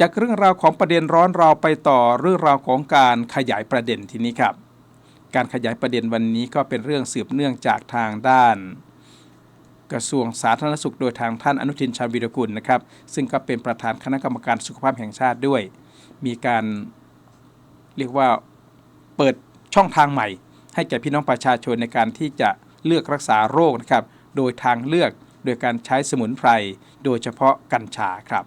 จากเรื่องราวของประเด็นร้อนเราไปต่อเรื่องราวของการขยายประเด็นทีนี้ครับ การขยายประเด็นวันนี้ก็เป็นเรื่องสืบเนื่องจากทางด้าน กระทรวงสาธารณสุขโดยทางท่านอนุทินชาญวีรกุลนะครับ ซึ่งก็เป็นประธานคณะกรรมการสุขภาพแห่งชาติด้วย มีการเรียกว่าเปิดช่องทางใหม่ ให้แก่พี่น้องประชาชนในการที่จะเลือกรักษาโรคนะครับ โดยทางเลือกโดยการใช้สมุนไพร โดยเฉพาะกัญชาครับ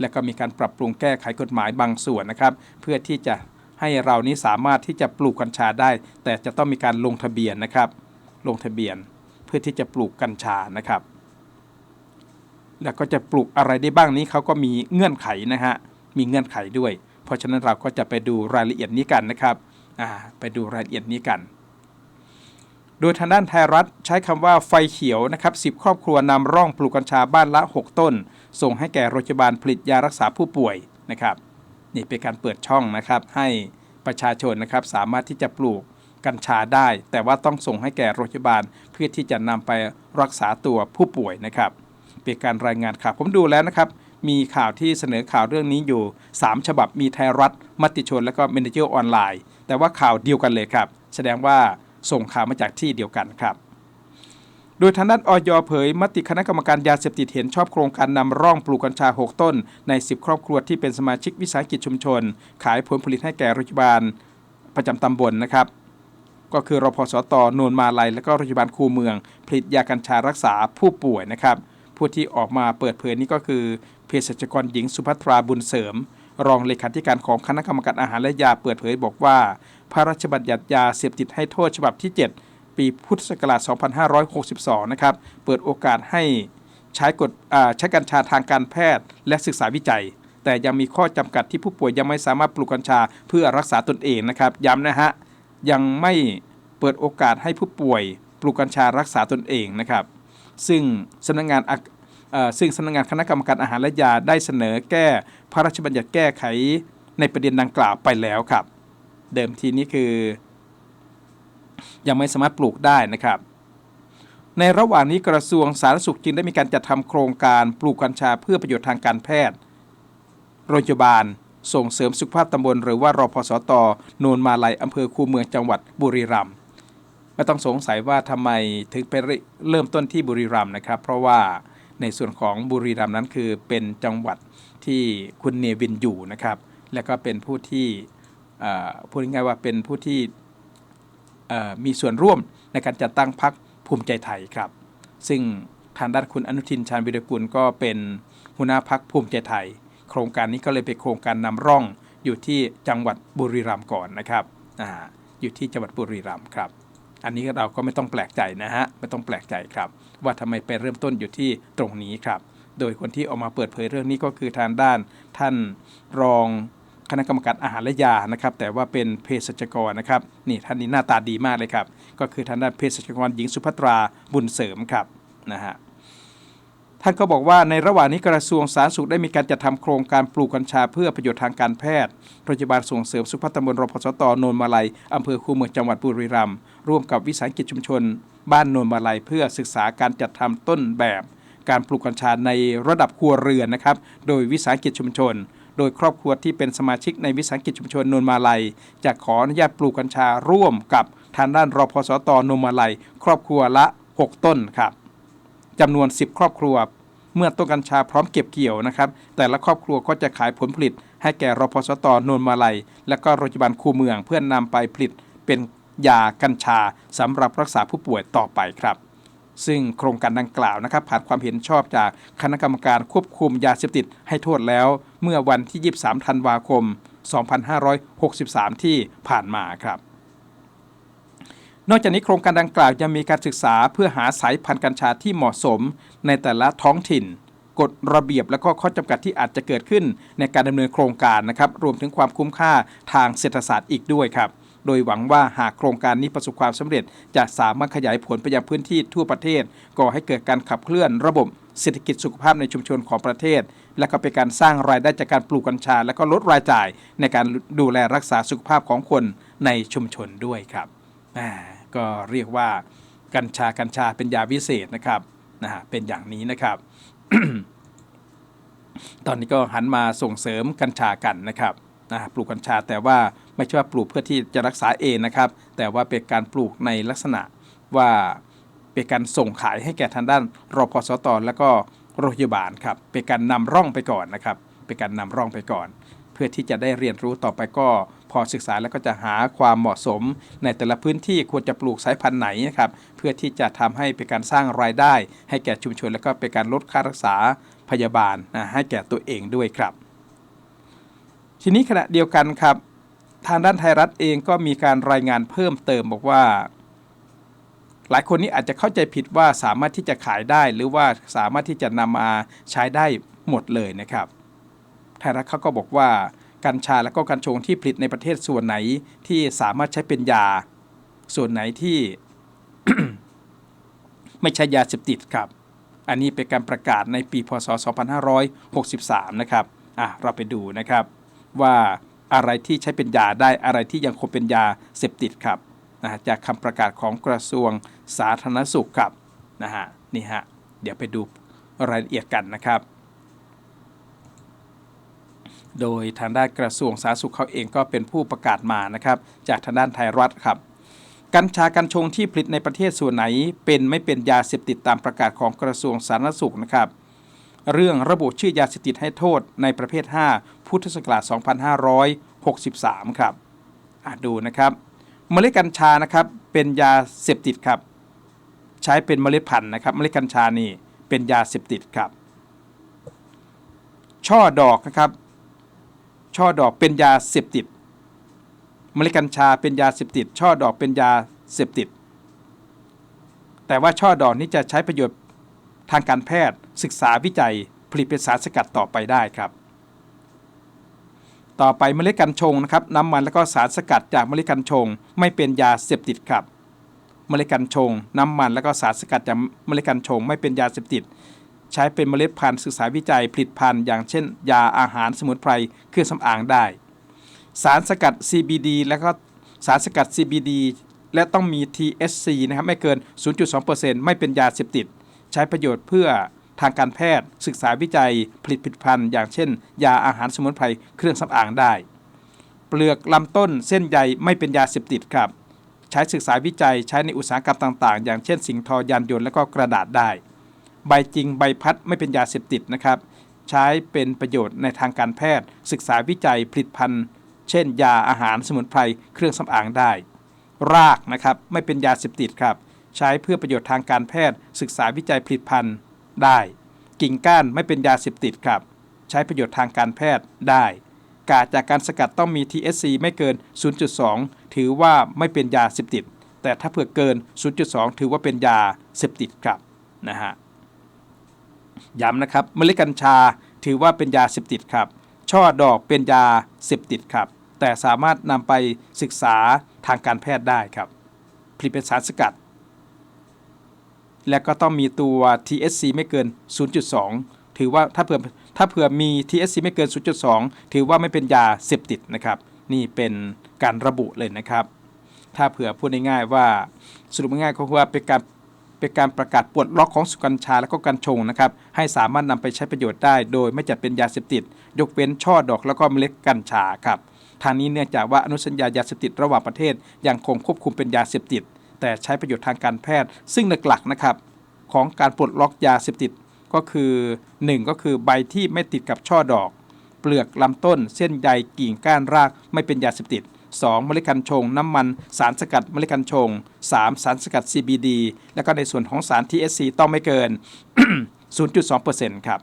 และก็มีการปรับปรุงแก้ไขกฎหมายบางส่วนนะครับ เพื่อที่จะให้เรานี้สามารถที่จะปลูกกัญชาได้ แต่จะต้องมีการลงทะเบียนนะครับ ลงทะเบียนเพื่อที่จะปลูกกัญชานะครับ แล้วก็จะปลูกอะไรได้บ้างนี้เขาก็มีเงื่อนไขนะฮะมีเงื่อนไขด้วย เพราะฉะนั้นเราก็จะไปดูรายละเอียดนี้กันนะครับอ่าไปดูรายละเอียดนี้กัน โดยทางด้านไทยรัฐใช้คำว่าไฟเขียวนะครับ10 ครอบครัวนำร่องปลูกกัญชาบ้านละ 6 ต้น ส่งให้แก่โรงพยาบาลผลิตยารักษาผู้ป่วยนะครับนี่เป็นการเปิดช่องนะครับให้ประชาชนนะครับสามารถที่จะปลูกกัญชาได้ แต่ว่าต้องส่งให้แก่โรงพยาบาลเพื่อที่จะนำไปรักษาตัวผู้ป่วยนะครับเป็นการรายงานข่าวผมดูแล้วนะครับมีข่าวที่เสนอข่าวเรื่องนี้อยู่ 3 ฉบับมีไทยรัฐมติชน และก็เมนเจอร์ออนไลน์ แต่ว่าข่าวเดียวกันเลยครับ แสดงว่า ส่งข่าวมาจากที่เดียวกันครับ โดยทางด้านออยเผยมติคณะกรรมการยาเสพติดเห็นชอบโครงการนำร่องปลูกกัญชา 6 ต้น ใน 10 ครอบครัวที่เป็นสมาชิกวิสาหกิจชุมชน ขายผลผลิตให้แก่โรงพยาบาลประจำตำบลนะครับก็คือรพสตโนนมาลัยและก็โรงพยาบาลคูเมือง ผลิตยากัญชารักษาผู้ป่วยนะครับ ผู้ที่ออกมาเปิดเผยนี่ก็คือเภสัชกรหญิงสุภัทราบุญเสริม รองเลขาธิการของคณะกรรมการอาหารและยาเปิดเผยบอกว่า พระราชบัญญัติยาเสพติดให้โทษฉบับที่ 7 ปีพุทธศักราช 2562 นะครับ เปิดโอกาสให้ใช้กฎใช้กัญชาทางการแพทย์และศึกษาวิจัย แต่ยังมีข้อจำกัดที่ผู้ป่วยยังไม่สามารถปลูกกัญชาเพื่อรักษาตนเองนะครับ ย้ำนะฮะ ยังไม่เปิดโอกาสให้ผู้ป่วยปลูกกัญชารักษาตนเองนะครับ ซึ่งสำนักงานอ ซึ่งสำนักงานคณะกรรมการอาหารและยาได้เสนอแก้พระราชบัญญัติแก้ไขในประเด็นดังกล่าวไปแล้วครับ เดิมทีนี้คือ ยังไม่สามารถปลูกได้นะครับ ในระหว่างนี้กระทรวงสาธารณสุขจึงได้มีการจัดทำโครงการปลูกกัญชาเพื่อประโยชน์ทางการแพทย์ โรงพยาบาลส่งเสริมสุขภาพตำบลหรือว่ารอพสตโนนมาลัยอำเภอคูเมืองจังหวัดบุรีรัมย์ไม่ต้องสงสัยว่าทำไมถึงไปเริ่มต้นที่บุรีรัมย์นะครับ เพราะว่า ในส่วนของบุรีรัมย์นั้นคือเป็นจังหวัดที่คุณเนวินอยู่นะครับ และก็เป็นผู้ที่พูดง่ายๆว่าเป็นผู้ที่มีส่วนร่วมในการจัดตั้งพรรคภูมิใจไทยครับ ซึ่งทางด้านคุณอนุทินชาญวิรกุลก็เป็นหัวหน้าพรรคภูมิใจไทย โครงการนี้ก็เลยเป็นโครงการนำร่องอยู่ที่จังหวัดบุรีรัมย์ก่อนนะครับออยู่ที่จังหวัดบุรีรัมย์ครับ อันนี้เราก็ไม่ต้องแปลกใจนะฮะไม่ต้องแปลกใจครับ ว่าทำไมไปเริ่มต้นอยู่ที่ตรงนี้ครับ โดยคนที่ออกมาเปิดเผยเรื่องนี้ก็คือทางด้าน ท่านรองคณะกรรมการอาหารและยานะครับ แต่ว่าเป็นเภสัชกรนะครับนี่ท่านนี้หน้าตาดีมากเลยครับ ก็คือทางด้านเภสัชกรหญิงสุภัตราบุญเสริมครับนะฮะ ท่านก็บอกว่าในระหว่างนี้กระทรวงสาธารณสุขได้มีการจัดทำโครงการปลูกกัญชาเพื่อประโยชน์ทางการแพทย์โรงพยาบาลส่งเสริมสุขภาพตำบลรพสตโนนมาลัยอำเภอคูเมืองจังหวัดบุรีรัมย์ร่วมกับวิสาหกิจชุมชน บ้านโนนมาลัยเพื่อศึกษาการจัดทำต้นแบบ การปลูกกัญชาในระดับครัวเรือนนะครับ โดยวิสาหกิจชุมชน โดยครอบครัวที่เป็นสมาชิกในวิสาหกิจชุมชนนนมาลัยจะขออนุญาตปลูกกัญชาร่วมกับทางด้านรพสตนนมาลัย ครอบครัวละ 6 ต้นครับ จำนวน 10 ครอบครัว เมื่อต้นกัญชาพร้อมเก็บเกี่ยวนะครับ แต่ละครอบครัวก็จะขายผลผลิต ให้แก่รพสตนนมาลัย และก็โรงพยาบาลคูเมืองเพื่อนนำไปผลิตเป็นยากัญชาสำหรับรักษาผู้ป่วยต่อไปครับ ซึ่งโครงการดังกล่าวนะครับ ผ่านความเห็นชอบจากคณะกรรมการควบคุมยาเสพติดให้โทษแล้ว เมื่อวันที่ 23 ธันวาคม 2563 ที่ผ่านมาครับ นอกจากนี้โครงการดังกล่าวยังมีการศึกษาเพื่อหาสายพันธุ์กัญชาที่เหมาะสมในแต่ละท้องถิ่นกฎระเบียบและก็ข้อจำกัดที่อาจจะเกิดขึ้นในการดำเนินโครงการนะครับรวมถึงความคุ้มค่าทางเศรษฐศาสตร์อีกด้วยครับ โดยหวังว่าหากโครงการนี้ประสบความสำเร็จ จะสามารถขยายผลไปยังพื้นที่ทั่วประเทศ ก่อให้เกิดการขับเคลื่อนระบบเศรษฐกิจสุขภาพในชุมชนของประเทศ และก็เป็นการสร้างรายได้จากการปลูกกัญชา และก็ลดรายจ่ายในการดูแลรักษาสุขภาพของคนในชุมชนด้วยครับ ก็เรียกว่ากัญชากัญชาเป็นยาวิเศษนะครับนะฮะเป็นอย่างนี้นะครับ ตอนนี้ก็หันมาส่งเสริมกัญชากันนะครับนะปลูกกัญชาแต่ว่าไม่ใช่ว่าปลูกเพื่อที่จะรักษาเองนะครับ แต่ว่าเป็นการปลูกในลักษณะว่าเป็นการส่งขายให้แก่ทางด้านรพสตและก็โรงพยาบาลครับเป็นการนำร่องไปก่อนนะครับเป็นการนำร่องไปก่อน เพื่อที่จะได้เรียนรู้ต่อไปก็ พอศึกษาแล้วก็จะหาความเหมาะสม ในแต่ละพื้นที่ควรจะปลูกสายพันธุ์ไหนนะครับเพื่อที่จะทำให้เป็นการสร้างรายได้ ให้แก่ชุมชน แล้วก็เป็นการลดค่ารักษาพยาบาลนะให้แก่ตัวเองด้วยครับ ทีนี้ขณะเดียวกันครับทางด้านไทยรัฐเองก็มีการรายงานเพิ่มเติมบอกว่า หลายคนนี้อาจจะเข้าใจผิดว่าสามารถที่จะขายได้ หรือว่าสามารถที่จะนำมาใช้ได้หมดเลยนะครับไทยรัฐเขาก็บอกว่า กัญชาและก็กัญชงที่ผลิตในประเทศส่วนไหนที่สามารถใช้เป็นยา ส่วนไหนที่ไม่ใช่ยาเสพติดครับ อันนี้เป็นการประกาศในปีพศ 2563 นะครับอะเราไปดูนะครับ ว่าอะไรที่ใช้เป็นยาได้อะไรที่ยังคงเป็นยาเสพติดครับนะจากคำประกาศของกระทรวงสาธารณสุขครับนะฮะนี่ฮะเดี๋ยวไปดูรายละเอียดกันนะครับ โดยทางด้านกระทรวงสาธารณสุขเขาเองก็เป็นผู้ประกาศมานะครับจากทางด้านไทยรัฐครับ กัญชากัญชงที่ผลิตในประเทศส่วนไหน เป็นไม่เป็นยาเสพติดตามประกาศของกระทรวงสาธารณสุขนะครับ เรื่องระบุชื่อยาเสพติดให้โทษในประเภท 5 พุทธศักราช2563 ครับอะดูนะครับ เมล็ดกัญชานะครับเป็นยาเสพติดครับ ใช้เป็นเมล็ดพันธุ์นะครับ เมล็ดกัญชานี่เป็นยาเสพติดครับ ช่อดอกนะครับ ช่อดอกเป็นยาเสพติดเมล็ดกัญชาเป็นยาเสพติด ช่อดอกเป็นยาเสพติด แต่ว่าช่อดอกนี้จะใช้ประโยชน์ทางการแพทย์ศึกษาวิจัยผลิตเป็นสารสกัดต่อไปได้ครับ ต่อไปเมล็ดกัญชงนะครับน้ำมันและก็สารสกัดจากเมล็ดกัญชง ไม่เป็นยาเสพติดครับ เมล็ดกัญชง น้ำมันและก็สารสกัดจากเมล็ดกัญชง ไม่เป็นยาเสพติด ใช้เป็นเมล็ดพันธุ์ศึกษาวิจัยผลิตภัณฑ์อย่างเช่น ยาอาหารสมุนไพรเครื่องสำอางได้ สารสกัด CBD และก็สารสกัด CBD และต้องมี THC นะครับไม่เกิน 0.2%ไม่เป็นยาเสพติด ใช้ประโยชน์เพื่อทางการแพทย์ศึกษาวิจัยผลิตผลิตภัณฑ์ อย่างเช่น ยาอาหารสมุนไพรเครื่องสำอางได้ เปลือกลำต้นเส้นใยไม่เป็นยาเสพติดครับ ใช้ศึกษาวิจัยใช้ในอุตสาหกรรมต่าง ๆ อย่างเช่น สิ่งทอยานยนต์และก็กระดาษได้ ใบจริงใบพัดไม่เป็นยาเสพติดนะครับ ใช้เป็นประโยชน์ในทางการแพทย์ ศึกษาวิจัยผลิตภัณฑ์ เช่น ยาอาหารสมุนไพรเครื่องสำอางได้ รากนะครับไม่เป็นยาเสพติดครับ ใช้เพื่อประโยชน์ทางการแพทย์ ศึกษาวิจัยผลิตภัณฑ์ได้ กิ่งก้านไม่เป็นยาเสพติดครับ ใช้ประโยชน์ทางการแพทย์ได้กาจากการสกัดต้องมี THC ไม่เกิน 0.2 ถือว่าไม่เป็นยาเสพติด แต่ถ้าเผื่อเกิน 0.2 ถือว่าเป็นยาเสพติดครับนะฮะ ย้ำนะครับเมล็ดกัญชาถือว่าเป็นยาเสพติดครับ ช่อดอกเป็นยาเสพติดครับ แต่สามารถนำไปศึกษาทางการแพทย์ได้ครับ ผลิตเป็นสารสกัด และก็ต้องมีตัว THC ไม่เกิน 0.2 ถือว่าถ้าเผื่อถ้าเผื่อมี THC ไม่เกิน 0.2 ถือว่าไม่เป็นยาเสพติดนะครับ นี่เป็นการระบุเลยนะครับ ถ้าเผื่อพูดง่ายๆว่าสรุปง่ายๆก็คือว่าเป็นการ เป็นการประกาศปลดล็อกของสุกัญชาและก็กัญชงนะครับให้สามารถนำไปใช้ประโยชน์ได้ โดยไม่จัดเป็นยาเสพติด ยกเว้นช่อดอกแล้วก็เมล็ดกัญชาครับทางนี้เนื่องจากว่าอนุสัญญายาเสพติดระหว่างประเทศยังคงควบคุมเป็นยาเสพติด แต่ใช้ประโยชน์ทางการแพทย์ ซึ่งหลักๆนะครับของการปลดล็อกยาเสพติดก็คือ 1 ก็คือใบที่ไม่ติดกับช่อดอก เปลือกลำต้น เส้นใยกิ่งก้านรากไม่เป็นยาเสพติด 2. เมล็ดกัญชง น้ำมันสารสกัดเมล็ดกัญชง 3. สารสกัด CBD แล้วก็ในส่วนของสาร THC ต้องไม่เกิน 0.2%ครับ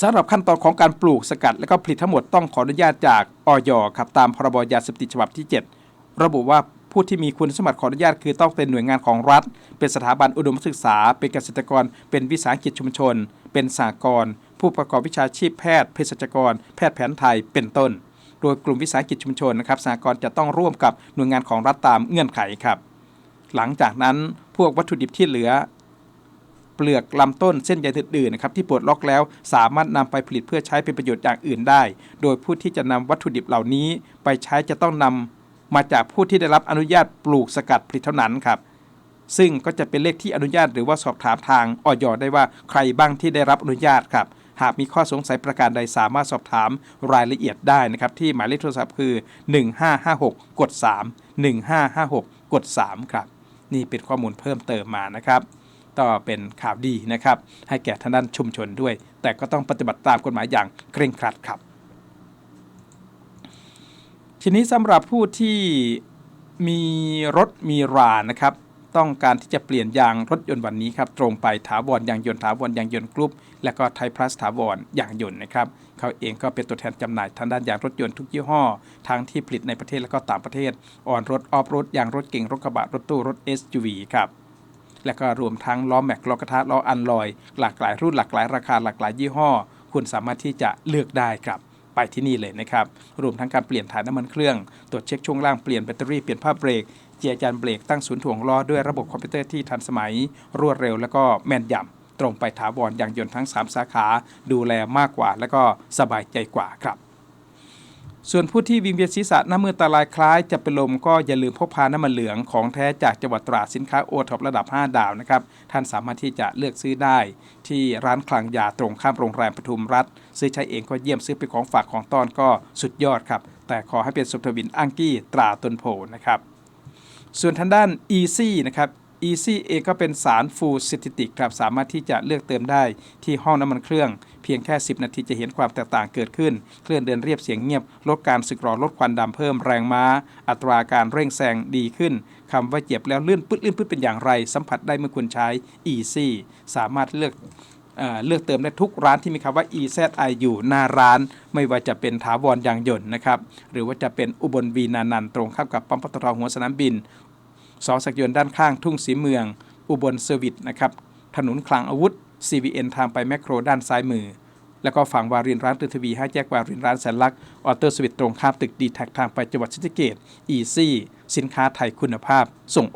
สำหรับขั้นตอนของการปลูกสกัด และก็ผลิตทั้งหมดต้องขออนุญาตจากออยครับตามพรบยาเสพติดฉบับที่ 7 ระบุว่าผู้ที่มีคุณสมบัติขออนุญาตคือต้องเป็นหน่วยงานของรัฐ เป็นสถาบันอุดมศึกษา เป็นเกษตรกร เป็นวิสาหกิจชุมชน เป็นสากลผู้ประกอบวิชาชีพแพทย์เภสัชกร แพทย์แผนไทยเป็นต้น โดยกลุ่มวิสาหกิจชุมชนนะครับสากลจะต้องร่วมกับหน่วยงานของรัฐตามเงื่อนไขครับ หลังจากนั้นพวกวัตถุดิบที่เหลือ เปลือกลำต้นเส้นใยอื่นๆนะครับที่ปลดล็อกแล้วสามารถนำไปผลิตเพื่อใช้เป็นประโยชน์อย่างอื่นได้ โดยผู้ที่จะนำวัตถุดิบเหล่านี้ ไปใช้จะต้องนำมาจากผู้ที่ได้รับอนุญาตปลูกสกัดผลิตเท่านั้นครับซึ่งก็จะเป็นเลขที่อนุญาตหรือว่าสอบถามทางออยได้ว่าใครบ้างที่ได้รับอนุญาตครับ หากมีข้อสงสัยประการใดสามารถสอบถามรายละเอียดได้นะครับ ที่หมายเลขโทรศัพท์คือ 1556 กด 3 1556 กด 3 ครับ นี่เป็นข้อมูลเพิ่มเติมมานะครับก็เป็นข่าวดีนะครับ ให้แก่ทางด้านชุมชนด้วย แต่ก็ต้องปฏิบัติตามกฎหมายอย่างเคร่งครัดครับ ทีนี้สำหรับผู้ที่มีรถมีรานะครับ ต้องการที่จะเปลี่ยนยางรถยนต์วันนี้ครับตรงไปถาวรยางยนต์ถาวรยางยนต์กรุ๊ปและก็ไทยพลัสถาวรยางยนต์นะครับเขาเองก็เป็นตัวแทนจำหน่ายทางด้านยางรถยนต์ทุกยี่ห้อ ทั้งที่ผลิตในประเทศและก็ต่างประเทศออนรถออฟรถยางรถเก่งรถกระบะรถตู้รถ SUV ครับและก็รวมทั้งล้อแม็กล้อกระทะล้ออันลอย หลากหลายรุ่นหลากหลายราคาหลากหลายยี่ห้อ คุณสามารถที่จะเลือกได้ครับไปที่นี่เลยนะครับ รวมทั้งการเปลี่ยนถ่ายน้ำมันเครื่อง ตรวจเช็คช่วงล่าง เปลี่ยนแบตเตอรี่ เปลี่ยนผ้าเบรก เจียจานเบรกตั้งศูนย์ถ่วงล้อด้วยระบบคอมพิวเตอร์ที่ทันสมัย รวดเร็วและก็แม่นยำตรงไปถาวรอย่างยนต์ทั้ง 3 สาขาดูแลมากกว่า และก็สบายใจกว่าครับส่วนผู้ที่วิงเวียนศีรษะน้ำมือตาลายคล้ายจะเป็นลมก็อย่าลืมพกพาน้ำมันเหลืองของแท้จากจังหวัดตราดสินค้าโอท็อประดับ 5 ดาวนะครับ ท่านสามารถที่จะเลือกซื้อได้ ที่ร้านคลังยาตรงข้ามโรงแรมปทุมรัฐ ซื้อใช้เองก็เยี่ยมซื้อเป็นของฝากของต้อนก็สุดยอดครับ แต่ขอให้เป็นสุทวินอังกี้ตราตนโพนะครับ ส่วนทางด้าน Easy นะครับ Easy เองก็เป็นสารฟูซิติติกครับสามารถที่จะเลือกเติมได้ที่ห้องน้ำมันเครื่อง เพียงแค่ 10 นาทีจะเห็นความแตกต่างเกิดขึ้น เคลื่อนเดินเรียบเสียงเงียบ ลดการสึกหรอลดควันดำเพิ่มแรงม้า อัตราการเร่งแซงดีขึ้นคำว่าเจ็บแล้วเลื่อนปึ๊ดลื่นปึ๊ดเป็นอย่างไร สัมผัสได้เมื่อคุณใช้ Easy สามารถเลือก เลือกเติมได้ทุกร้านที่มีคำว่า EZI อยู่หน้าร้าน ไม่ว่าจะเป็นถาวรยางยนต์นะครับ หรือว่าจะเป็นอุบลวีนานันตรงข้ามกับปั๊มปตทหัวสนามบินสอสักยนต์ด้านข้างทุ่งสีเมือง อุบลเซอร์วิสนะครับ ถนนคลังอาวุธ CVN ทางไปแมคโครด้านซ้ายมือ แล้วก็ฝั่งวารินร้านตือทวีห้าแยกวารินร้านแสนลักษ์ออเตอร์สวิตตรงข้ามตึกดีแท็กทางไปจังหวัดศรีสะเกดอีซี่สินค้าไทยคุณภาพส่งออก